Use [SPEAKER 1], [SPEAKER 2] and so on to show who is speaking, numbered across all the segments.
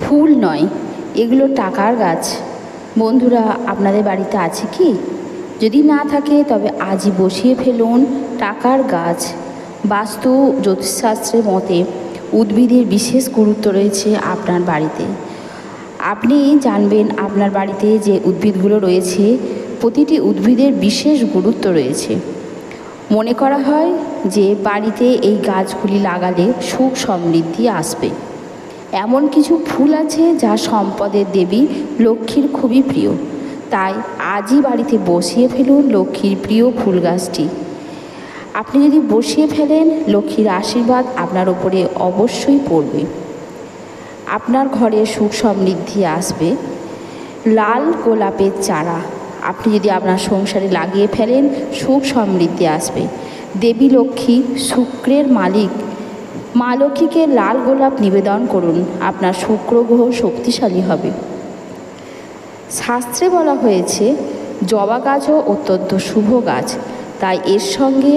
[SPEAKER 1] ফুল নয়, এগুলো টাকার গাছ। বন্ধুরা, আপনাদের বাড়িতে আছে কি? যদি না থাকে, তবে আজই বসিয়ে ফেলুন টাকার গাছ। বাস্তু জ্যোতিষশাস্ত্রের মতে, উদ্ভিদের বিশেষ গুরুত্ব রয়েছে আপনার বাড়িতে। আপনি জানবেন, আপনার বাড়িতে যে উদ্ভিদগুলো রয়েছে, প্রতিটি উদ্ভিদের বিশেষ গুরুত্ব রয়েছে। মনে করা হয় যে, বাড়িতে এই গাছগুলি লাগালে সুখ সমৃদ্ধি আসবে। এমন কিছু ফুল আছে যা সম্পদের দেবী লক্ষ্মীর খুবই প্রিয়। তাই আজই বাড়িতে বসিয়ে ফেলুন লক্ষ্মীর প্রিয় ফুল গাছটি। আপনি যদি বসিয়ে ফেলেন, লক্ষ্মীর আশীর্বাদ আপনার ওপরে অবশ্যই পড়বে। আপনার ঘরে সুখ সমৃদ্ধি আসবে। লাল গোলাপের চারা, আপনি যদি আপনার সংসারে লাগিয়ে ফেলেন, সুখ সমৃদ্ধি আসবে। দেবী লক্ষ্মী শুক্রের মালিক মা লক্ষ্মীকে লাল গোলাপ নিবেদন করুন, আপনার শুক্র গ্রহ শক্তিশালী হবে। শাস্ত্রে বলা হয়েছে, জবা গাছও অত্যন্ত শুভ গাছ, তাই এর সঙ্গে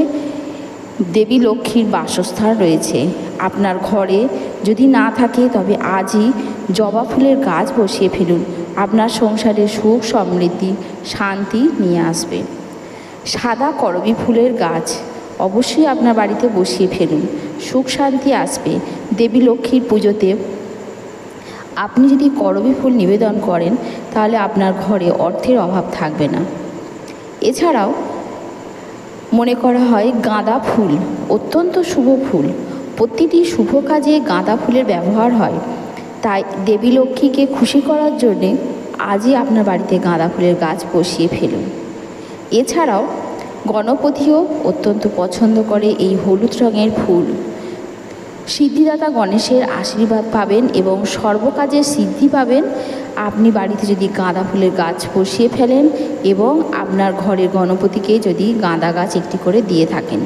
[SPEAKER 1] দেবী লক্ষ্মীর বাসস্থান রয়েছে। আপনার ঘরে যদি না থাকে, তবে আজই জবা ফুলের গাছ বসিয়ে ফেলুন। আপনার সংসারে সুখ, সমৃদ্ধি, শান্তি নিয়ে আসবে। সাদা করবি ফুলের গাছ। অবশ্যই আপনার বাড়িতে বসিয়ে ফেলুন। সুখ শান্তি আসবে। দেবী লক্ষ্মীর পুজোতে আপনি যদি করবী ফুল নিবেদন করেন, তাহলে আপনার ঘরে অর্থের অভাব থাকবে না। এছাড়াও মনে করা হয় গাঁদা ফুল অত্যন্ত শুভ ফুল। প্রতিটি শুভ কাজে গাঁদা ফুলের ব্যবহার হয়। তাই দেবী লক্ষ্মীকে খুশি করার জন্যে আজই আপনার বাড়িতে গাঁদা ফুলের গাছ বসিয়ে ফেলুন। এছাড়াও গণপতিও অত্যন্ত পছন্দ করে এই হলুদ রঙের ফুল। সিদ্ধিদাতা গণেশের আশীর্বাদ পাবেন এবং সর্বকাজে সিদ্ধি পাবেন। আপনি বাড়িতে যদি গাঁদা ফুলের গাছ বসিয়ে ফেলেন এবং আপনার ঘরের গণপতিকে যদি গাঁদা গাছ একটি করে দিয়ে থাকেন।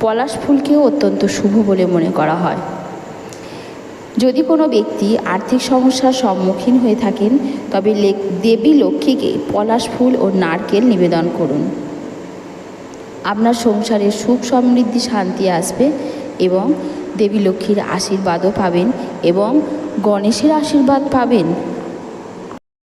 [SPEAKER 1] পলাশ ফুলকেও অত্যন্ত শুভ বলে মনে করা হয়। যদি কোনো ব্যক্তি আর্থিক সমস্যার সম্মুখীন হয়ে থাকেন, তবে দেবী লক্ষ্মীকে পলাশ ফুল ও নারকেল নিবেদন করুন। আপনার সংসারে সুখ সমৃদ্ধি, শান্তি আসবে এবং দেবী লক্ষ্মীর আশীর্বাদও পাবেন এবং গণেশের আশীর্বাদ পাবেন।